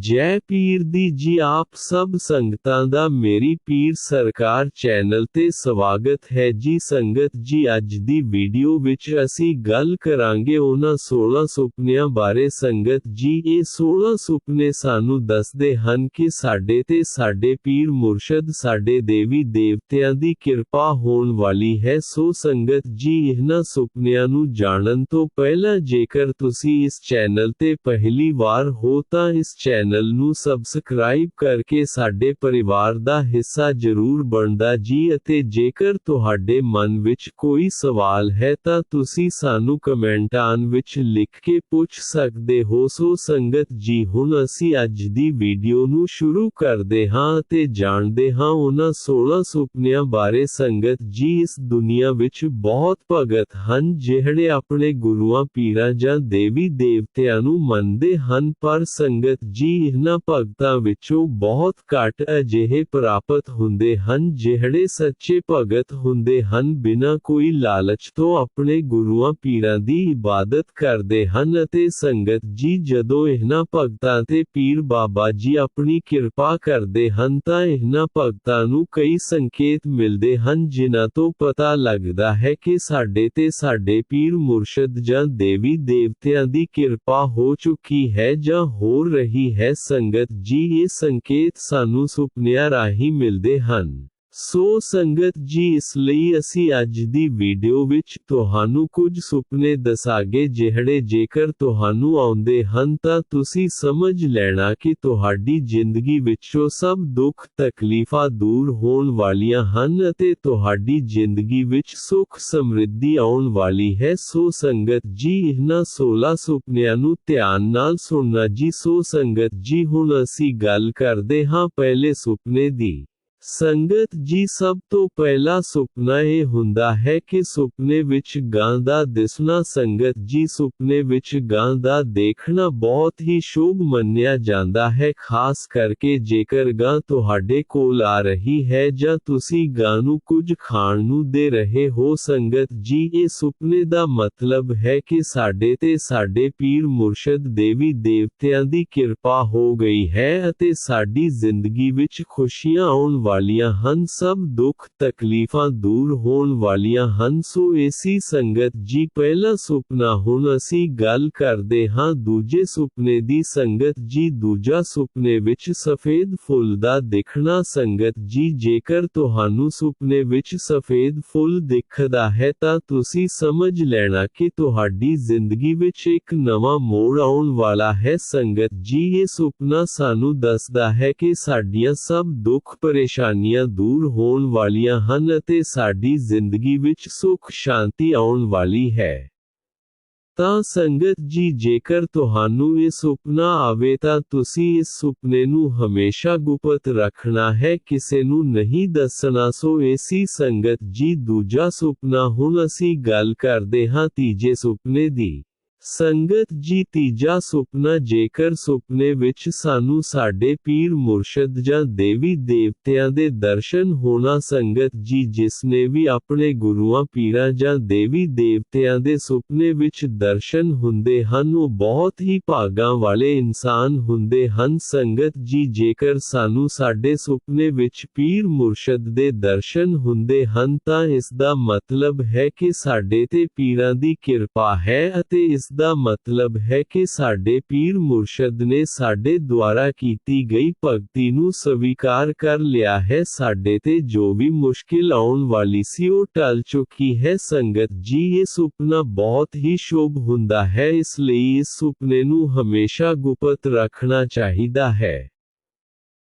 ਜੈ ਪੀਰ ਦੀ ਜੀ ਆਪ ਸਭ ਸੰਗਤਾਂ ਦਾ ਮੇਰੀ ਪੀਰ ਸਰਕਾਰ ਚੈਨਲ ਤੇ ਸਵਾਗਤ ਹੈ ਜੀ ਸੰਗਤ ਜੀ ਅੱਜ ਦੀ ਵੀਡੀਓ ਵਿੱਚ ਅਸੀਂ ਗੱਲ ਕਰਾਂਗੇ ਉਹਨਾਂ 16 ਸੁਪਨਿਆਂ ਬਾਰੇ ਸੰਗਤ ਜੀ ਇਹ 16 ਸੁਪਨੇ ਸਾਨੂੰ ਦੱਸਦੇ ਹਨ ਕਿ ਸਾਡੇ ਤੇ ਸਾਡੇ ਪੀਰ ਮੁਰਸ਼ਦ ਸਾਡੇ ਦੇਵੀ ਦੇਵਤਿਆਂ ਦੀ ਕਿਰਪਾ ਹੋਣ ਵਾਲੀ ਹੈ ਸੋ ਸੰਗਤ ਜੀ ਇਹਨਾਂ ਸੁਪਨਿਆਂ ਨੂੰ ਜਾਣਨ ਤੋਂ ਪਹਿਲਾਂ ਜੇਕਰ ਤੁਸੀਂ ਇਸ ਚੈਨਲ ਤੇ ਪਹਿਲੀ ਵਾਰ ਹੋ ਤਾਂ ਇਸ ਚੈਨਲ ਨੂੰ ਸਬਸਕ੍ਰਾਈਬ ਕਰਕੇ ਸਾਡੇ ਪਰਿਵਾਰ ਦਾ ਹਿੱਸਾ ਜ਼ਰੂਰ ਬਣਦਾ ਜੀ ਅਤੇ ਜੇਕਰ ਤੁਹਾਡੇ ਮਨ ਵਿੱਚ ਕੋਈ ਸਵਾਲ ਹੈ ਤਾਂ ਤੁਸੀਂ ਸਾਨੂੰ ਕਮੈਂਟਾਂ ਵਿੱਚ ਲਿਖ ਕੇ ਪੁੱਛ ਸਕਦੇ ਹੋ ਸੋ ਸੰਗਤ ਜੀ ਹੁਣ ਅਸੀਂ ਅੱਜ ਦੀ ਵੀਡੀਓ ਨੂੰ ਸ਼ੁਰੂ ਕਰਦੇ ਹਾਂ ਅਤੇ ਜਾਣਦੇ ਹਾਂ ਉਹਨਾਂ 16 ਸੁਪਨਿਆਂ ਬਾਰੇ ਸੰਗਤ ਜੀ ਇਸ ਦੁਨੀਆ ਵਿੱਚ ਬਹੁਤ ਭਗਤ ਹਨ ਜਿਹੜੇ ਆਪਣੇ ਗੁਰੂਆਂ ਪੀਰਾਂ ਜਾਂ ਦੇਵੀ ਦੇਵਤਿਆਂ ਨੂੰ ਮੰਨਦੇ ਹਨ ਪਰ ਸੰਗਤ ਜੀ ਇਹਨਾਂ ਭਗਤਾਂ ਵਿੱਚੋਂ ਬਹੁਤ ਘੱਟ ਅਜਿਹੇ ਪ੍ਰਾਪਤ ਹੁੰਦੇ ਹਨ ਜਿਹੜੇ ਸੱਚੇ ਭਗਤ ਹੁੰਦੇ ਹਨ ਬਿਨਾਂ ਕੋਈ ਲਾਲਚ ਤੋਂ ਆਪਣੇ ਗੁਰੂਆਂ ਪੀਰਾਂ ਦੀ ਇਬਾਦਤ ਕਰਦੇ ਹਨ ਅਤੇ ਸੰਗਤ ਜੀ ਜਦੋਂ ਇਹਨਾਂ ਭਗਤਾਂ ਤੇ ਪੀਰ ਬਾਬਾ ਜੀ ਆਪਣੀ ਕਿਰਪਾ ਕਰਦੇ ਹਨ ਤਾਂ ਇਹਨਾਂ ਭਗਤਾਂ ਨੂੰ ਕਈ ਸੰਕੇਤ ਮਿਲਦੇ ਹਨ ਜਿਨ੍ਹਾਂ ਤੋਂ ਪਤਾ ਲੱਗਦਾ ਹੈ ਕਿ ਸਾਡੇ ਤੇ ਸਾਡੇ ਪੀਰ ਮੁਰਸ਼ਦ ਜਾਂ ਦੇਵੀ ਦੇਵਤਿਆਂ ਦੀ ਕਿਰਪਾ ਹੋ ਚੁੱਕੀ ਹੈ ਜਾਂ ਹੋ ਰਹੀ ਹੈ ਸੰਗਤ ਜੀ ਇਹ ਸੰਕੇਤ ਸਾਨੂੰ ਸੁਪਨਿਆਂ ਰਾਹੀਂ ਮਿਲਦੇ ਹਨ ਸੋ ਸੰਗਤ ਜੀ ਇਸ ਲਈ ਅਸੀਂ ਅੱਜ ਦੀ ਵੀਡੀਓ ਵਿੱਚ ਤੁਹਾਨੂੰ ਕੁਝ ਸੁਪਨੇ ਦੱਸਾਂਗੇ ਜਿਹੜੇ ਜੇਕਰ ਤੁਹਾਨੂੰ ਆਉਂਦੇ ਹਨ ਤਾਂ ਤੁਸੀਂ ਸਮਝ ਲੈਣਾ ਕਿ ਤੁਹਾਡੀ ਜ਼ਿੰਦਗੀ ਵਿੱਚੋਂ ਸਭ ਦੁੱਖ ਤਕਲੀਫਾਂ ਦੂਰ ਹੋਣ ਵਾਲੀਆਂ ਹਨ ਅਤੇ ਤੁਹਾਡੀ ਜ਼ਿੰਦਗੀ ਵਿੱਚ ਸੁੱਖ ਸਮਰਿੱਧੀ ਆਉਣ ਵਾਲੀ ਹੈ ਸੋ ਸੰਗਤ ਜੀ ਇਹਨਾਂ 16 ਸੁਪਨਿਆਂ ਨੂੰ ਧਿਆਨ ਨਾਲ ਸੁਣਨਾ ਜੀ ਸੋ ਸੰਗਤ ਜੀ ਹੁਣ ਅਸੀਂ ਗੱਲ ਕਰਦੇ ਹਾਂ ਪਹਿਲੇ ਸੁਪਨੇ ਦੀ ਸੰਗਤ ਜੀ ਸਭ ਤੋਂ ਪਹਿਲਾ ਸੁਪਨਾ ਇਹ ਹੁੰਦਾ ਹੈ ਕਿ ਸੁਪਨੇ ਵਿੱਚ ਗਾਂ ਦਾ ਦਿਸਣਾ ਸੰਗਤ ਜੀ ਸੁਪਨੇ ਵਿੱਚ ਗਾਂ ਦਾ ਦੇਖਣਾ ਬਹੁਤ ਹੀ ਸ਼ੁਭ ਮੰਨਿਆ ਜਾਂਦਾ ਹੈ ਖਾਸ ਕਰਕੇ ਜੇਕਰ ਗਾਂ ਤੁਹਾਡੇ ਕੋਲ ਆ ਰਹੀ ਹੈ ਜਾਂ ਤੁਸੀਂ ਗਾਂ ਨੂੰ ਕੁਝ ਖਾਣ ਨੂੰ ਦੇ ਰਹੇ ਹੋ ਸੰਗਤ ਜੀ ਇਹ ਸੁਪਨੇ ਦਾ ਮਤਲਬ ਹੈ ਕਿ ਸਾਡੇ ਤੇ ਸਾਡੇ ਪੀਰ ਮੁਰਸ਼ਦ ਦੇਵੀ ਦੇਵਤਿਆਂ ਦੀ ਕਿਰਪਾ ਹੋ ਗਈ ਹੈ ਅਤੇ ਸਾਡੀ ਜ਼ਿੰਦਗੀ ਵਿੱਚ ਖੁਸ਼ੀਆਂ ਆਉਣ ਵਾਲੀਆਂ ਹਨ ਸਭ ਦੁੱਖ ਤਕਲੀਫਾਂ ਦੂਰ ਹੋਣ ਵਾਲੀਆਂ ਹਨ ਸੋ ਏਸੀ ਸੰਗਤ ਜੀ ਪਹਿਲਾ ਸੁਪਨਾ ਹੁਣ ਅਸੀਂ ਗੱਲ ਕਰਦੇ ਹਾਂ ਦੂਜੇ ਸੁਪਨੇ ਦੀ ਸੰਗਤ ਜੀ ਦੂਜਾ ਸੁਪਨੇ ਵਿੱਚ ਸਫੇਦ ਫੁੱਲ ਦਾ ਦਿਖਣਾ ਸੰਗਤ ਜੀ ਜੇਕਰ ਤੁਹਾਨੂੰ ਸੁਪਨੇ ਵਿੱਚ ਸਫੇਦ ਫੁੱਲ ਦਿਖਦਾ ਹੈ ਤਾਂ ਤੁਸੀਂ ਸਮਝ ਲੈਣਾ ਕਿ ਤੁਹਾਡੀ ਜ਼ਿੰਦਗੀ ਵਿੱਚ ਇੱਕ ਨਵਾਂ ਮੋੜ ਆਉਣ ਵਾਲਾ ਹੈ ਸੰਗਤ ਜੀ ਇਹ ਸੁਪਨਾ ਸਾਨੂੰ ਦੱਸਦਾ ਹੈ ਕਿ ਸਾਡੀਆਂ ਸਭ ਦੁੱਖ ਪਰੇਸ਼ਾਨੀਆਂ ਦੂਰ ਹੋਣ ਵਾਲੀਆਂ ਹਨ ਅਤੇ ਸਾਡੀ ਜ਼ਿੰਦਗੀ ਵਿੱਚ ਸੁੱਖ ਸ਼ਾਂਤੀ ਆਉਣ ਵਾਲੀ ਹੈ ਤਾਂ ਸੰਗਤ ਜੀ ਜੇਕਰ ਤੁਹਾਨੂੰ ਇਹ ਸੁਪਨਾ ਆਵੇ ਤਾਂ ਤੁਸੀਂ ਇਸ ਸੁਪਨੇ ਨੂੰ ਹਮੇਸ਼ਾ ਗੁਪਤ ਰੱਖਣਾ ਹੈ ਕਿਸੇ ਨੂੰ ਨਹੀਂ ਦੱਸਣਾ ਸੋ ਏਸੀ ਸੰਗਤ ਜੀ ਦੂਜਾ ਸੁਪਨਾ ਹੁਣ ਅਸੀਂ ਗੱਲ ਕਰਦੇ ਹਾਂ ਤੀਜੇ ਸੁਪਨੇ ਦੀ ਸੰਗਤ ਜੀ ਤੀਜਾ ਸੁਪਨਾ ਜੇਕਰ ਸੁਪਨੇ ਵਿੱਚ ਸਾਨੂੰ ਸਾਡੇ ਪੀਰ ਮੁਰਸ਼ਦ ਜਾਂ ਦੇਵੀ ਦੇਵਤਿਆਂ ਦੇ ਦਰਸ਼ਨ ਹੋਣਾ ਸੰਗਤ ਜੀ ਜਿਸਨੇ ਵੀ ਆਪਣੇ ਗੁਰੂਆਂ ਪੀਰਾਂ ਜਾਂ ਦੇਵੀ ਦੇਵਤਿਆਂ ਦੇ ਸੁਪਨੇ ਵਿੱਚ ਦਰਸ਼ਨ ਹੁੰਦੇ ਹਨ ਉਹ ਬਹੁਤ ਹੀ ਭਾਗਾਂ ਵਾਲੇ ਇਨਸਾਨ ਹੁੰਦੇ ਹਨ ਸੰਗਤ ਜੀ ਜੇਕਰ ਸਾਨੂੰ ਸਾਡੇ ਸੁਪਨੇ ਵਿੱਚ ਪੀਰ ਮੁਰਸ਼ਦ ਦੇ ਦਰਸ਼ਨ ਹੁੰਦੇ ਹਨ ਤਾਂ ਇਸ ਦਾ ਮਤਲਬ ਹੈ ਕਿ ਸਾਡੇ ਤੇ ਪੀਰਾਂ ਦੀ ਕਿਰਪਾ ਹੈ ਅਤੇ ਇਸ ਦਾ ਮਤਲਬ ਹੈ ਕਿ ਸਾਡੇ ਪੀਰ ਮੁਰਸ਼ਦ ਨੇ ਸਾਡੇ ਦੁਆਰਾ ਕੀਤੀ ਗਈ ਭਗਤੀ ਨੂੰ ਸਵੀਕਾਰ ਕਰ ਲਿਆ ਹੈ ਸਾਡੇ ਤੇ ਜੋ ਵੀ ਮੁਸ਼ਕਿਲ ਆਉਣ ਵਾਲੀ ਸੀ ਉਹ ਟਲ ਚੁੱਕੀ ਹੈ ਸੰਗਤ ਜੀ ਇਹ ਸੁਪਨਾ ਬਹੁਤ ਹੀ ਸ਼ੁਭ ਹੁੰਦਾ ਹੈ ਇਸ ਲਈ ਇਸ ਸੁਪਨੇ ਨੂੰ ਹਮੇਸ਼ਾ ਗੁਪਤ ਰੱਖਣਾ ਚਾਹੀਦਾ ਹੈ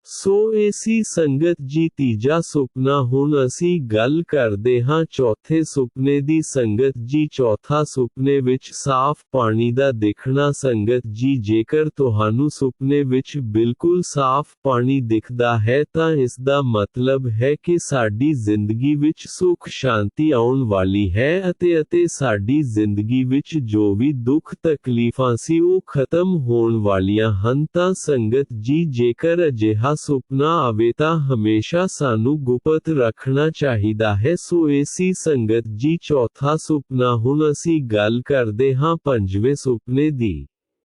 ਸੋ ਏਸੀ ਸੰਗਤ ਜੀ ਤੀਜਾ ਸੁਪਨਾ ਹੁਣ ਅਸੀਂ ਗੱਲ ਕਰਦੇ ਹਾਂ ਚੌਥੇ ਸੁਪਨੇ ਦੀ ਸੰਗਤ ਜੀ ਚੌਥਾ ਸੁਪਨੇ ਵਿੱਚ ਸਾਫ਼ ਪਾਣੀ ਦਾ ਦਿਖਣਾ ਸੰਗਤ ਜੀ ਜੇਕਰ ਤੁਹਾਨੂੰ ਸੁਪਨੇ ਵਿੱਚ ਬਿਲਕੁਲ ਸਾਫ਼ ਪਾਣੀ ਦਿਖਦਾ ਹੈ ਤਾਂ ਇਸ ਦਾ ਮਤਲਬ ਹੈ ਕਿ ਸਾਡੀ ਜ਼ਿੰਦਗੀ ਵਿੱਚ ਸੁੱਖ ਸ਼ਾਂਤੀ ਆਉਣ ਵਾਲੀ ਹੈ ਅਤੇ ਅਤੇ ਸਾਡੀ ਜ਼ਿੰਦਗੀ ਵਿੱਚ ਜੋ ਵੀ ਦੁੱਖ ਤਕਲੀਫਾਂ ਸੀ ਉਹ ਖਤਮ ਹੋਣ ਵਾਲੀਆਂ ਹਨ ਤਾਂ ਸੰਗਤ ਜੀ ਜੇਕਰ ਅਜਿਹਾ ਸੁਪਨਾ ਆਵੇ ਤਾਂ ਹਮੇਸ਼ਾ ਸਾਨੂੰ ਗੁਪਤ ਰੱਖਣਾ ਚਾਹੀਦਾ ਹੈ ਸੋ ਏਸੀ ਸੰਗਤ ਜੀ ਚੌਥਾ ਸੁਪਨਾ ਹੁਣ ਅਸੀਂ ਗੱਲ ਕਰਦੇ ਹਾਂ ਪੰਜਵੇਂ ਸੁਪਨੇ ਦੀ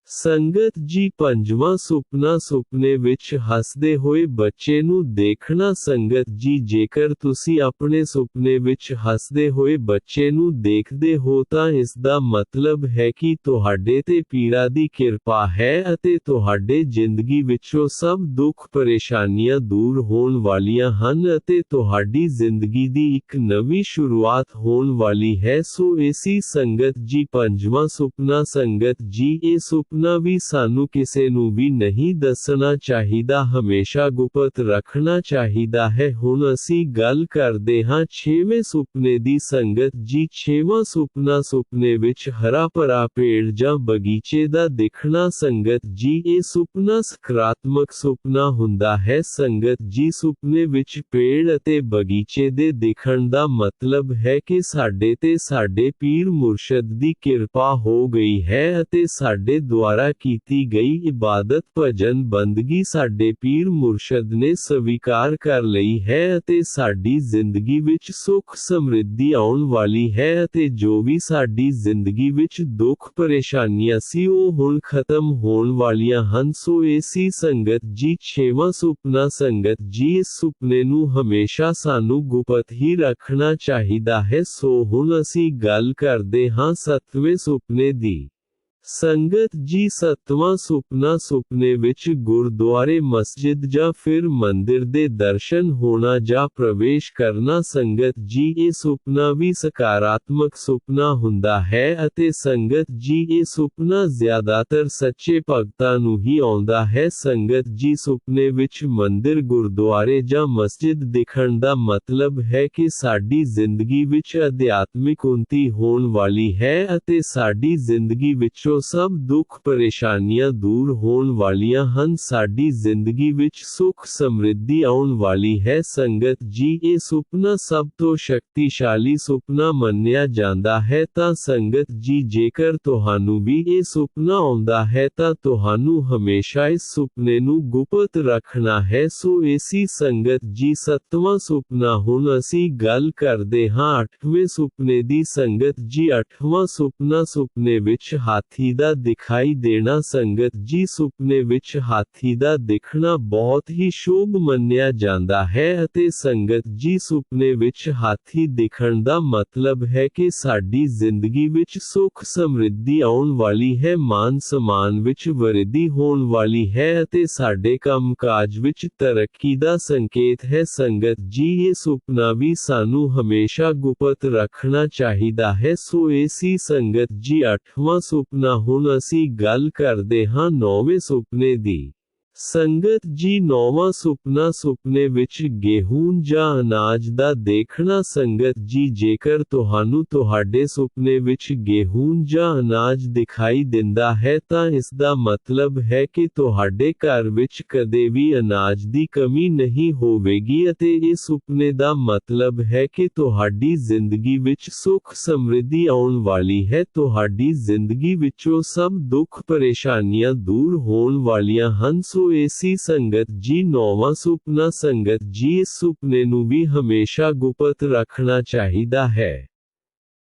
ਸੰਗਤ ਜੀ ਪੰਜਵਾਂ ਸੁਪਨਾ ਸੁਪਨੇ ਵਿੱਚ ਹੱਸਦੇ ਹੋਏ ਬੱਚੇ ਨੂੰ ਦੇਖਣਾ ਸੰਗਤ ਜੀ ਜੇਕਰ ਤੁਸੀਂ ਆਪਣੇ ਸੁਪਨੇ ਵਿੱਚ ਹੱਸਦੇ ਹੋਏ ਬੱਚੇ ਨੂੰ ਦੇਖਦੇ ਹੋ ਤਾਂ ਇਸ ਦਾ ਮਤਲਬ ਹੈ ਕਿ ਤੁਹਾਡੇ ਤੇ ਪੀੜਾ ਦੀ ਕਿਰਪਾ ਹੈ ਅਤੇ ਤੁਹਾਡੇ ਜ਼ਿੰਦਗੀ ਵਿੱਚੋਂ ਸਭ ਦੁੱਖ ਪਰੇਸ਼ਾਨੀਆਂ ਦੂਰ ਹੋਣ ਵਾਲੀਆਂ ਹਨ ਅਤੇ ਤੁਹਾਡੀ ਜ਼ਿੰਦਗੀ ਦੀ ਇੱਕ ਨਵੀਂ ਸ਼ੁਰੂਆਤ ਹੋਣ ਵਾਲੀ ਹੈ ਸੋ ਏਸੀ ਸੰਗਤ ਜੀ ਪੰਜਵਾਂ ਸੁਪਨਾ ਸੰਗਤ ਜੀ ਇਹ ਸੁਪਨਾ ਵੀ ਸਾਨੂੰ ਕਿਸੇ ਨੂੰ ਵੀ ਨਹੀਂ ਦੱਸਣਾ ਚਾਹੀਦਾ ਹਮੇਸ਼ਾ ਗੁਪਤ ਰੱਖਣਾ ਚਾਹੀਦਾ ਹੈ ਹੁਣ ਅਸੀਂ ਗੱਲ ਕਰਦੇ ਹਾਂ ਛੇਵੇਂ ਸੁਪਨੇ ਦੀ ਸੰਗਤ ਜੀ ਛੇਵਾਂ ਸੁਪਨਾ ਸੁਪਨੇ ਵਿੱਚ ਹਰਾ ਭਰਾ ਪੇੜ ਜਾਂ ਬਗੀਚੇ ਦਾ ਦਿਖਣਾ ਸੰਗਤ ਜੀ ਇਹ ਸੁਪਨਾ ਸਕਾਰਾਤਮਕ ਸੁਪਨਾ ਹੁੰਦਾ ਹੈ ਸੰਗਤ ਜੀ ਸੁਪਨੇ ਵਿੱਚ ਪੇੜ ਅਤੇ ਬਗੀਚੇ ਦੇ ਦਿਖਣ ਦਾ ਮਤਲਬ ਹੈ ਕਿ ਸਾਡੇ ਤੇ ਸਾਡੇ ਪੀਰ ਮੁਰਸ਼ਦ ਦੀ ਕਿਰਪਾ ਹੋ ਗਈ ਹੈ ਅਤੇ ਸਾਡੇ ਦੁਆਰਾ ਕੀਤੀ ਗਈ ਇਬਾਦਤ ਭਜਨ ਬੰਦਗੀ ਸਾਡੇ ਪੀਰ ਮੁਰਸ਼ਦ ਨੇ ਸਵੀਕਾਰ ਕਰ ਲਈ ਹੈ ਅਤੇ ਸਾਡੀ ਜ਼ਿੰਦਗੀ ਵਿੱਚ ਸੁੱਖ ਸਮਰਿੱਧੀ ਆਉਣ ਵਾਲੀ ਹੈ ਅਤੇ ਜੋ ਵੀ ਸਾਡੀ ਜ਼ਿੰਦਗੀ ਵਿੱਚ ਦੁੱਖ ਪਰੇਸ਼ਾਨੀਆਂ ਸੀ ਉਹ ਹੁਣ ਖਤਮ ਹੋਣ ਵਾਲੀਆਂ ਹਨ ਸੋ ਏਸੀ ਸੰਗਤ ਜੀ ਛੇਵਾਂ ਸੁਪਨਾ ਸੰਗਤ ਜੀ ਇਸ ਸੁਪਨੇ ਨੂੰ ਹਮੇਸ਼ਾ ਸਾਨੂੰ ਗੁਪਤ ਹੀ ਰੱਖਣਾ ਚਾਹੀਦਾ ਹੈ ਸੋ ਹੁਣ ਅਸੀਂ ਗੱਲ ਕਰਦੇ ਹਾਂ ਸੱਤਵੇਂ ਸੁਪਨੇ ਦੀ संगत जी सत्वा सुपना सुपने विच गुरुद्वारे मस्जिद जा फिर मंदिर दे दर्शन होना जा प्रवेश करना संगत जी, ए सुपना भी सकारात्मक सुपना हुंदा है अते संगत जी, ए सुपना ज़्यादातर सच्चे भगता नु ही आंदा है। संगत जी सुपने विच मंदिर, गुरुद्वारे जा मस्जिद दिखण दा मतलब है कि साडी ज़िंदगी विच अध्यात्मिक उन्नति होण वाली है अते साडी ज़िंदगी विच ਸਭ ਦੁੱਖ ਪਰੇਸ਼ਾਨੀਆਂ ਦੂਰ ਹੋਣ ਵਾਲੀਆਂ ਹਨ ਸਾਡੀ ਜ਼ਿੰਦਗੀ ਵਿੱਚ ਸੁੱਖ ਸਮਰਿੱਧੀ ਆਉਣ ਵਾਲੀ ਹੈ ਸੰਗਤ ਜੀ ਇਹ ਸੁਪਨਾ ਸਭ ਤੋਂ ਸ਼ਕਤੀਸ਼ਾਲੀ ਸੁਪਨਾ ਮੰਨਿਆ ਜਾਂਦਾ ਹੈ ਤਾਂ ਸੰਗਤ ਜੀ ਜੇਕਰ ਤੁਹਾਨੂੰ ਵੀ ਇਹ ਸੁਪਨਾ ਆਉਂਦਾ ਹੈ ਤਾਂ ਤੁਹਾਨੂੰ ਹਮੇਸ਼ਾ ਇਸ ਸੁਪਨੇ ਨੂੰ ਗੁਪਤ ਰੱਖਣਾ ਹੈ ਸੋ ਏਸੀ ਸੰਗਤ ਜੀ ਸੱਤਵਾਂ ਸੁਪਨਾ ਹੁਣ ਅਸੀਂ ਗੱਲ ਕਰਦੇ ਹਾਂ ਅੱਠਵੇਂ ਸੁਪਨੇ ਦੀ ਸੰਗਤ ਜੀ ਅੱਠਵਾਂ ਸੁਪਨਾ ਸੁਪਨੇ ਵਿੱਚ ਹਾਥੀ ਦਾ ਦਿਖਾਈ ਦੇਣਾ ਸੰਗਤ ਜੀ ਸੁਪਨੇ ਵਿੱਚ ਹਾਥੀ ਦਾ ਦਿਖਣਾ ਬਹੁਤ ਹੀ ਸ਼ੁਭ ਮੰਨਿਆ ਜਾਂਦਾ ਹੈ ਅਤੇ ਸੰਗਤ ਜੀ ਸੁਪਨੇ ਵਿੱਚ ਹਾਥੀ ਦਿਖਣ ਦਾ ਮਤਲਬ ਹੈ ਕਿ ਸਾਡੀ ਜ਼ਿੰਦਗੀ ਵਿੱਚ ਸੁੱਖ ਸਮਰਿੱਧੀ ਆਉਣ ਵਾਲੀ ਹੈ ਮਾਨ ਸਮਾਨ ਵਿੱਚ ਵਰਿੱਧੀ ਹੋਣ ਵਾਲੀ ਹੈ ਅਤੇ ਸਾਡੇ ਕੰਮਕਾਜ ਵਿੱਚ ਤਰੱਕੀ ਦਾ ਸੰਕੇਤ ਹੈ ਸੰਗਤ ਜੀ ਇਹ ਸੁਪਨਾ ਵੀ ਸਾਨੂੰ ਹਮੇਸ਼ਾ ਗੁਪਤ ਰੱਖਣਾ ਚਾਹੀਦਾ ਹੈ ਸੋ ਏਸੀ ਸੰਗਤ ਜੀ ਅੱਠਵਾਂ ਸੁਪਨਾ ਹੁਣ ਅਸੀਂ ਗੱਲ ਕਰਦੇ ਹਾਂ ਨੌਵੇਂ ਸੁਪਨੇ ਦੀ ਸੰਗਤ ਜੀ ਨੌਵਾਂ ਸੁਪਨਾ ਸੁਪਨੇ ਵਿੱਚ ਗੇਹੂੰ ਜਾਂ ਅਨਾਜ ਦਾ ਦੇਖਣਾ ਸੰਗਤ ਜੀ ਜੇਕਰ ਤੁਹਾਨੂੰ ਤੁਹਾਡੇ ਸੁਪਨੇ ਵਿੱਚ ਗੇਹੂੰ ਜਾਂ ਅਨਾਜ ਦਿਖਾਈ ਦਿੰਦਾ ਹੈ ਤਾਂ ਇਸ ਦਾ ਮਤਲਬ ਹੈ ਕਿ ਤੁਹਾਡੇ ਘਰ ਵਿੱਚ ਕਦੇ ਵੀ ਅਨਾਜ ਦੀ ਕਮੀ ਨਹੀਂ ਹੋਵੇਗੀ ਅਤੇ ਇਹ ਸੁਪਨੇ ਦਾ ਮਤਲਬ ਹੈ ਕਿ ਤੁਹਾਡੀ ਜ਼ਿੰਦਗੀ ਵਿੱਚ ਸੁੱਖ ਸਮਰਿੱਧੀ ਆਉਣ ਵਾਲੀ ਹੈ ਤੁਹਾਡੀ ਜ਼ਿੰਦਗੀ ਵਿੱਚੋਂ ਸਭ ਦੁੱਖ ਪਰੇਸ਼ਾਨੀਆਂ ਦੂਰ ਹੋਣ ਵਾਲੀਆਂ ਹਨ ਸੋ ਏਸੀ ਸੰਗਤ ਜੀ ਨੌਵਾਂ ਸੁਪਨਾ ਸੰਗਤ ਜੀ ਇਸ ਸੁਪਨੇ ਨੂੰ ਵੀ ਹਮੇਸ਼ਾ ਗੁਪਤ ਰੱਖਣਾ ਚਾਹੀਦਾ ਹੈ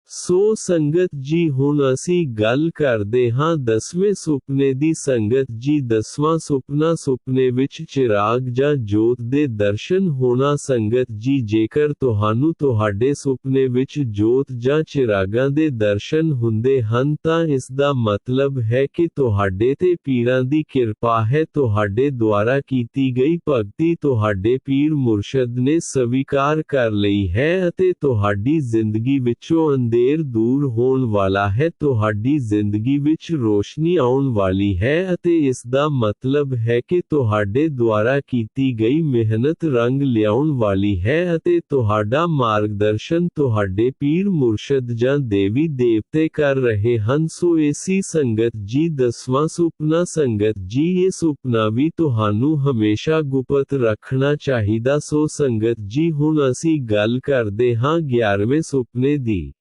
ਸੋ ਸੰਗਤ ਜੀ ਹੁਣ ਅਸੀਂ ਗੱਲ ਕਰਦੇ ਹਾਂ ਦਸਵੇਂ ਸੁਪਨੇ ਦੀ ਸੰਗਤ ਜੀ ਦਸਵਾਂ ਸੁਪਨਾ ਸੁਪਨੇ ਵਿੱਚ ਚਿਰਾਗ ਜਾਂ ਜੋਤ ਦੇ ਦਰਸ਼ਨ ਹੋਣਾ ਸੰਗਤ ਜੀ ਜੇਕਰ ਤੁਹਾਨੂੰ ਤੁਹਾਡੇ ਸੁਪਨੇ ਵਿੱਚ ਜੋਤ ਜਾਂ ਚਿਰਾਗਾਂ ਦੇ ਦਰਸ਼ਨ ਹੁੰਦੇ ਹਨ ਤਾਂ ਇਸ ਦਾ ਮਤਲਬ ਹੈ ਕਿ ਤੁਹਾਡੇ ਤੇ ਪੀਰਾਂ ਦੀ ਕਿਰਪਾ ਹੈ ਤੁਹਾਡੇ ਦੁਆਰਾ ਕੀਤੀ ਗਈ ਭਗਤੀ ਤੁਹਾਡੇ ਪੀਰ ਮੁਰਸ਼ਦ ਨੇ ਸਵੀਕਾਰ ਕਰ ਲਈ ਹੈ ਅਤੇ ਤੁਹਾਡੀ ਜ਼ਿੰਦਗੀ ਵਿੱਚੋਂ ਅੰਦੇ ਦੇਰ ਦੂਰ ਹੋਣ ਵਾਲਾ ਹੈ ਤੁਹਾਡੀ ਜ਼ਿੰਦਗੀ ਵਿੱਚ ਰੋਸ਼ਨੀ ਆਉਣ ਵਾਲੀ ਹੈ ਅਤੇ ਇਸ ਦਾ ਮਤਲਬ ਹੈ ਕਿ ਤੁਹਾਡੇ ਦੁਆਰਾ ਕੀਤੀ ਗਈ ਮਿਹਨਤ ਰੰਗ ਲਿਆਉਣ ਵਾਲੀ ਹੈ ਅਤੇ ਤੁਹਾਡਾ ਮਾਰਗਦਰਸ਼ਨ ਤੁਹਾਡੇ ਪੀਰ ਮੁਰਸ਼ਦ ਜਾਂ ਦੇਵੀ ਦੇਵਤੇ ਕਰ ਰਹੇ ਹਨ ਸੋ ਏਸੀ ਸੰਗਤ ਜੀ ਦਸਵਾਂ ਸੁਪਨਾ ਸੰਗਤ ਜੀ ਇਹ ਸੁਪਨਾ ਵੀ ਤੁਹਾਨੂੰ ਹਮੇਸ਼ਾ ਗੁਪਤ ਰੱਖਣਾ ਚਾਹੀਦਾ ਸੋ ਸੰਗਤ ਜੀ ਹੁਣ ਅਸੀਂ ਗੱਲ ਕਰਦੇ ਹਾਂ 11ਵੇਂ ਸੁਪਨੇ ਦੀ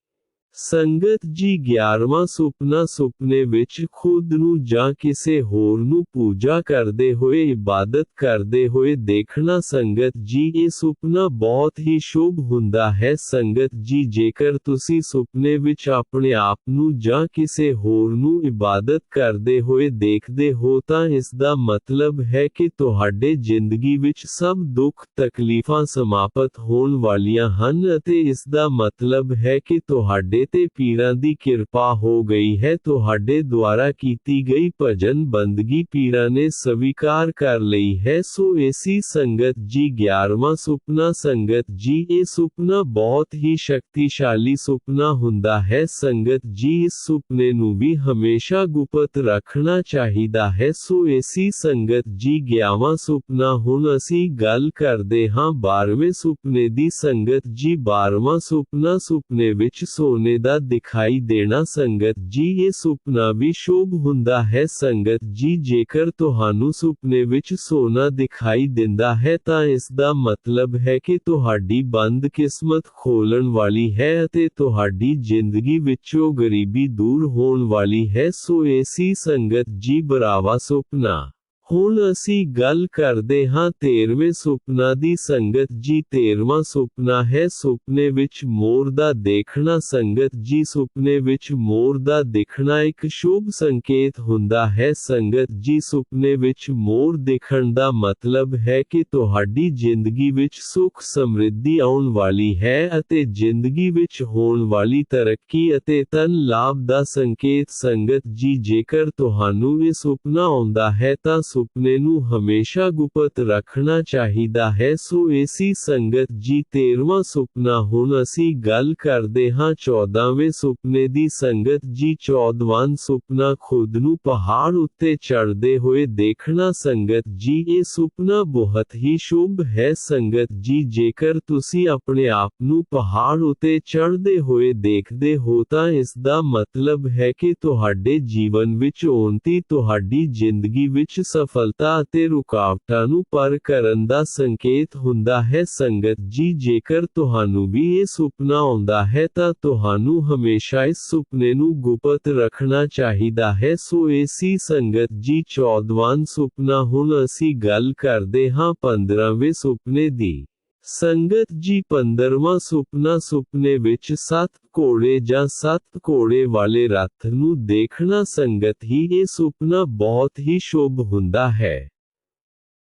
ਸੰਗਤ ਜੀ 11ਵਾਂ ਸੁਪਨਾ ਸੁਪਨੇ ਵਿੱਚ ਖੁਦ ਨੂੰ ਜਾਂ ਕਿਸੇ ਹੋਰ ਨੂੰ ਪੂਜਾ ਕਰਦੇ ਹੋਏ ਇਬਾਦਤ ਕਰਦੇ ਹੋਏ ਦੇਖਣਾ ਸੰਗਤ ਜੀ ਇਹ ਸੁਪਨਾ ਬਹੁਤ ਹੀ ਸ਼ੁਭ ਹੁੰਦਾ ਹੈ ਸੰਗਤ ਜੀ ਜੇਕਰ ਤੁਸੀਂ ਸੁਪਨੇ ਵਿੱਚ ਆਪਣੇ ਆਪ ਨੂੰ ਜਾਂ ਕਿਸੇ ਹੋਰ ਨੂੰ ਇਬਾਦਤ ਕਰਦੇ ਹੋਏ ਦੇਖਦੇ ਹੋ ਤਾਂ ਇਸ ਦਾ ਮਤਲਬ ਹੈ ਕਿ ਤੁਹਾਡੇ ਜ਼ਿੰਦਗੀ ਵਿੱਚ ਸਭ ਦੁੱਖ ਤਕਲੀਫਾਂ ਸਮਾਪਤ ਹੋਣ ਵਾਲੀਆਂ ਹਨ ਅਤੇ ਇਸ ਦਾ ਮਤਲਬ ਹੈ ਕਿ ਤੁਹਾਡੇ ਤੇ ਪੀਰਾਂ ਦੀ ਕਿਰਪਾ ਹੋ ਗਈ ਹੈ ਤੁਹਾਡੇ ਦੁਆਰਾ ਕੀਤੀ ਗਈ ਭਜਨ ਬੰਦਗੀ ਪੀਰਾਂ ਨੇ ਸਵੀਕਾਰ ਕਰ ਲਈ ਹੈ ਸੋ ਏਸੀ ਸੰਗਤ ਜੀ 11ਵਾਂ ਸੁਪਨਾ ਸੰਗਤ ਜੀ ਇਹ ਸੁਪਨਾ ਬਹੁਤ ਹੀ ਸ਼ਕਤੀਸ਼ਾਲੀ ਸੁਪਨਾ ਹੁੰਦਾ ਹੈ ਸੰਗਤ ਜੀ ਇਸ ਸੁਪਨੇ ਨੂੰ ਵੀ ਹਮੇਸ਼ਾ ਗੁਪਤ ਰੱਖਣਾ ਚਾਹੀਦਾ ਹੈ ਸੋ ਏਸੀ ਸੰਗਤ ਜੀ 11ਵਾਂ ਸੁਪਨਾ ਹੁਣ ਅਸੀਂ ਗੱਲ ਕਰਦੇ ਹਾਂ 12ਵੇਂ ਸੁਪਨੇ ਦੀ ਸੰਗਤ ਜੀ 12ਵਾਂ ਸੁਪਨਾ ਸੁਪਨੇ ਵਿੱਚ ਸੋਨੇ ਦਾ ਦਿਖਾਈ ਦੇਣਾ ਸੰਗਤ ਜੀ ਇਹ ਸੁਪਨਾ ਵੀ ਸ਼ੁਭ ਹੁੰਦਾ ਹੈ ਸੰਗਤ ਜੀ ਜੇਕਰ ਤੁਹਾਨੂੰ ਸੁਪਨੇ ਵਿੱਚ ਸੋਨਾ ਦਿਖਾਈ ਦਿੰਦਾ ਹੈ ਤਾਂ ਇਸ ਦਾ ਮਤਲਬ ਹੈ ਕਿ ਤੁਹਾਡੀ ਬੰਦ ਕਿਸਮਤ ਖੋਲਣ ਵਾਲੀ ਹੈ ਅਤੇ ਤੁਹਾਡੀ ਜ਼ਿੰਦਗੀ ਵਿੱਚੋਂ ਗਰੀਬੀ ਦੂਰ ਹੋਣ ਵਾਲੀ ਹੈ ਸੋ ਏਸੀ ਸੰਗਤ ਜੀ ਬਰਾਵਾ ਸੁਪਨਾ ਹੁਣ ਅਸੀਂ ਗੱਲ ਕਰਦੇ ਹਾਂ 13ਵੇਂ ਸੁਪਨਾ ਦੀ ਸੰਗਤ ਜੀ 13ਵਾਂ ਸੁਪਨਾ ਹੈ ਸੁਪਨੇ ਵਿੱਚ ਮੋਰ ਦਾ ਦੇਖਣਾ ਸੰਗਤ ਜੀ ਸੁਪਨੇ ਵਿੱਚ ਮੋਰ ਦਾ ਦਿਖਣਾ ਇੱਕ ਸ਼ੁਭ ਸੰਕੇਤ ਹੁੰਦਾ ਹੈ ਸੰਗਤ ਜੀ ਸੁਪਨੇ ਵਿੱਚ ਮੋਰ ਦੇਖਣ ਦਾ ਮਤਲਬ ਹੈ ਕਿ ਤੁਹਾਡੀ ਜ਼ਿੰਦਗੀ ਵਿੱਚ ਸੁੱਖ ਸਮਰਿੱਧੀ ਆਉਣ ਵਾਲੀ ਹੈ ਅਤੇ ਜ਼ਿੰਦਗੀ ਵਿੱਚ ਹੋਣ ਵਾਲੀ ਤਰੱਕੀ ਅਤੇ ਧਨ ਲਾਭ ਦਾ ਸੰਕੇਤ ਸੰਗਤ ਜੀ ਜੇਕਰ ਤੁਹਾਨੂੰ ਇਹ ਸੁਪਨਾ ਆਉਂਦਾ ਹੈ ਤਾਂ ਸੁਪਨੇ ਨੂੰ ਹਮੇਸ਼ਾ ਗੁਪਤ ਰੱਖਣਾ ਚਾਹੀਦਾ ਹੈ ਸੋ ਏਸੀ ਸੰਗਤ ਜੀ 13ਵਾਂ ਸੁਪਨਾ ਹੁਣ ਅਸੀਂ ਗੱਲ ਕਰਦੇ ਹਾਂ 14ਵੇਂ ਸੁਪਨੇ ਦੀ ਸੰਗਤ ਜੀ 14ਵਾਂ ਸੁਪਨਾ ਖੁਦ ਨੂੰ ਪਹਾੜ ਉੱਤੇ ਚੜ੍ਹਦੇ ਹੋਏ ਦੇਖਣਾ ਸੰਗਤ ਜੀ ਇਹ ਸੁਪਨਾ ਬਹੁਤ ਹੀ ਸ਼ੁਭ ਹੈ ਸੰਗਤ ਜੀ ਜੇਕਰ ਤੁਸੀਂ ਆਪਣੇ ਆਪ ਨੂੰ ਪਹਾੜ ਉੱਤੇ ਚੜ੍ਹਦੇ ਹੋਏ ਦੇਖਦੇ ਹੋ ਤਾਂ ਇਸ ਦਾ ਮਤਲਬ ਹੈ ਕਿ ਤੁਹਾਡੇ ਜੀਵਨ ਵਿੱਚ ਉਨਤੀ ਤੁਹਾਡੀ ਜ਼ਿੰਦਗੀ ਵਿੱਚ ਸਫਲਤਾ ਅਤੇ ਰੁਕਾਵਟਾਂ ਨੂੰ ਪਰ ਕਰਨ ਦਾ ਸੰਕੇਤ ਹੁੰਦਾ ਹੈ ਸੰਗਤ ਜੀ ਜੇਕਰ ਤੁਹਾਨੂੰ ਵੀ ਇਹ ਸੁਪਨਾ ਆਉਂਦਾ ਹੈ ਤਾਂ ਤੁਹਾਨੂੰ ਹਮੇਸ਼ਾ ਇਸ ਸੁਪਨੇ ਨੂੰ ਗੁਪਤ ਰੱਖਣਾ ਚਾਹੀਦਾ ਹੈ ਸੋ ਏਸੀ ਸੰਗਤ ਜੀ 14ਵਾਂ ਸੁਪਨਾ ਹੁਣ ਅਸੀਂ ਗੱਲ ਕਰਦੇ ਹਾਂ 15ਵੇਂ ਸੁਪਨੇ ਦੀ ਸੰਗਤ ਜੀ 15ਵਾਂ ਸੁਪਨਾ ਸੁਪਨੇ ਵਿੱਚ ਸੱਤ ਘੋੜੇ ਜਾਂ ਸੱਤ ਘੋੜੇ ਵਾਲੇ ਰੱਥ ਨੂੰ ਦੇਖਣਾ ਸੰਗਤ ਹੀ ਇਹ ਸੁਪਨਾ ਬਹੁਤ ਹੀ ਸ਼ੁਭ ਹੁੰਦਾ ਹੈ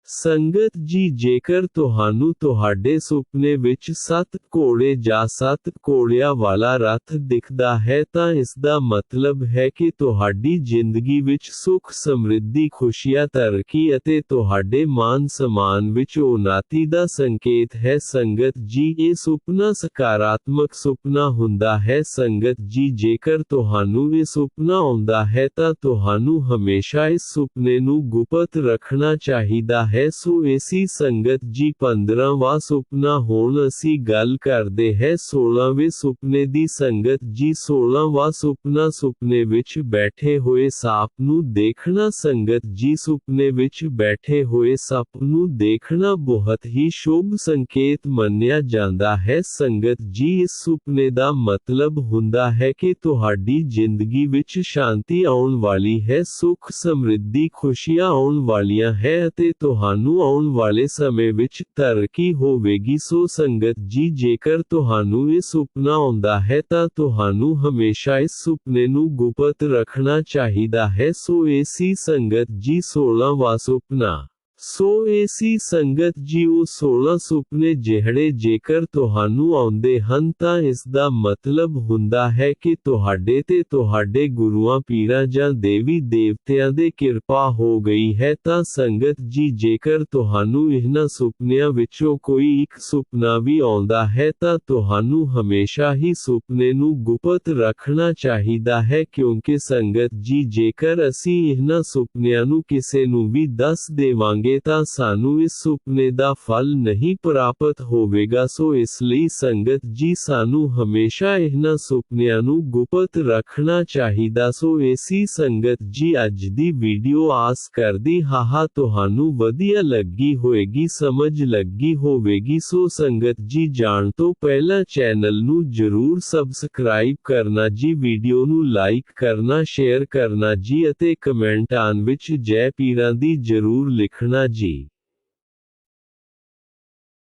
संगत जी, जेकर तुहानू तुहाडे सुपने सत कोड़े जा सत कोड़िया वाला रथ दिखता है, ता इसका मतलब है कि तुहाडी ज़िंदगी विच सुख, समृद्धि, खुशिया, तरक्की अते मान सम्मान विच उन्नति संकेत है। संगत जी ये सुपना सकारात्मक सुपना हुंदा है। संगत जी, जेकर तुहानू सुपना आता है तो तुहानू हमेशा इस सुपने गुपत रखना चाहता है। ਸੋ ਏਸੀ ਸੰਗਤ ਜੀ 15ਵਾਂ ਸੁਪਨਾ ਹੁਣ ਅਸੀਂ ਗੱਲ ਕਰਦੇ ਹੈ 16ਵੇਂ ਸੁਪਨੇ ਦੀ ਸੰਗਤ ਜੀ 16ਵਾਂ ਸੁਪਨਾ ਸੁਪਨੇ ਵਿੱਚ ਬੈਠੇ ਹੋਏ ਸਾਪ ਨੂੰ ਦੇਖਣਾ ਸੰਗਤ ਜੀ ਸੁਪਨੇ ਵਿੱਚ ਬੈਠੇ ਹੋਏ ਸੱਪ ਨੂੰ ਦੇਖਣਾ ਬਹੁਤ ਹੀ ਸ਼ੁਭ ਸੰਕੇਤ ਮੰਨਿਆ ਜਾਂਦਾ ਹੈ ਸੰਗਤ ਜੀ ਇਸ ਸੁਪਨੇ ਦਾ ਮਤਲਬ ਹੁੰਦਾ ਹੈ ਕਿ ਤੁਹਾਡੀ ਜ਼ਿੰਦਗੀ ਵਿੱਚ ਸ਼ਾਂਤੀ ਆਉਣ ਵਾਲੀ ਹੈ ਸੁੱਖ ਸਮਰਿੱਧੀ ਖੁਸ਼ੀਆਂ ਆਉਣ ਵਾਲੀਆਂ ਹੈ ਅਤੇ ਤੁਹਾਨੂੰ ਆਉਣ ਵਾਲੇ ਸਮੇਂ ਵਿੱਚ ਤਰੱਕੀ ਹੋਵੇਗੀ ਸੋ ਸੰਗਤ ਜੀ ਜੇਕਰ ਤੁਹਾਨੂੰ ਇਹ ਸੁਪਨਾ ਆਉਂਦਾ ਹੈ ਤਾਂ ਤੁਹਾਨੂੰ ਹਮੇਸ਼ਾ ਇਸ ਸੁਪਨੇ ਨੂੰ ਗੁਪਤ ਰੱਖਣਾ ਚਾਹੀਦਾ ਹੈ ਸੋ ਏਸੀ ਸੰਗਤ ਜੀ 16ਵਾਂ ਸੁਪਨਾ ਸੋ ਏਸੀ ਸੰਗਤ ਜੀ ਉਹ 16 ਸੁਪਨੇ ਜਿਹੜੇ ਜੇਕਰ ਤੁਹਾਨੂੰ ਆਉਂਦੇ ਹਨ ਤਾਂ ਇਸ ਦਾ ਮਤਲਬ ਹੁੰਦਾ ਹੈ ਕਿ ਤੁਹਾਡੇ ਤੇ ਤੁਹਾਡੇ ਗੁਰੂਆਂ ਪੀਰਾਂ ਜਾਂ ਦੇਵੀ ਦੇਵਤਿਆਂ ਦੇ ਕਿਰਪਾ ਹੋ ਗਈ ਹੈ ਤਾਂ ਸੰਗਤ ਜੀ ਜੇਕਰ ਤੁਹਾਨੂੰ ਇਹਨਾਂ ਸੁਪਨਿਆਂ ਵਿੱਚੋਂ ਕੋਈ ਇੱਕ ਸੁਪਨਾ ਵੀ ਆਉਂਦਾ ਹੈ ਤਾਂ ਤੁਹਾਨੂੰ ਹਮੇਸ਼ਾ ਹੀ ਸੁਪਨੇ ਨੂੰ ਗੁਪਤ ਰੱਖਣਾ ਚਾਹੀਦਾ ਹੈ ਕਿਉਂਕਿ ਸੰਗਤ ਜੀ ਜੇਕਰ ਅਸੀਂ ਇਹਨਾਂ ਸੁਪਨਿਆਂ ਨੂੰ ਕਿਸੇ ਨੂੰ ਵੀ ਦੱਸ ਦੇਵਾਂਗੇ ਕਰਾਂਗੇ ਤਾਂ ਸਾਨੂੰ ਇਸ ਸੁਪਨੇ ਦਾ ਫਲ ਨਹੀਂ ਪ੍ਰਾਪਤ ਹੋਵੇਗਾ ਸੋ ਇਸ ਲਈ ਸੰਗਤ ਜੀ ਸਾਨੂੰ ਹਮੇਸ਼ਾ ਇਹਨਾਂ ਸੁਪਨਿਆਂ ਨੂੰ ਗੁਪਤ ਰੱਖਣਾ ਚਾਹੀਦਾ ਸੋ ਏਸੀ ਸੰਗਤ ਜੀ ਅੱਜ ਦੀ ਵੀਡੀਓ ਆਸ ਕਰਦੀ ਹਾਂ ਤੁਹਾਨੂੰ ਵਧੀਆ ਲੱਗੀ ਹੋਏਗੀ ਸਮਝ ਲੱਗੀ ਹੋਵੇਗੀ ਸੋ ਸੰਗਤ ਜੀ ਜਾਣ ਤੋਂ ਪਹਿਲਾਂ ਚੈਨਲ ਨੂੰ ਜਰੂਰ ਸਬਸਕ੍ਰਾਈਬ ਕਰਨਾ ਜੀ ਵੀਡੀਓ ਨੂੰ ਲਾਈਕ ਕਰਨਾ ਸ਼ੇਅਰ ਕਰਨਾ ਜੀ ਅਤੇ ਕਮੈਂਟਾਂ ਵਿੱਚ ਜੈ ਪੀਰਾਂ ਦੀ ਜਰੂਰ ਲਿਖਣਾ ਜੀ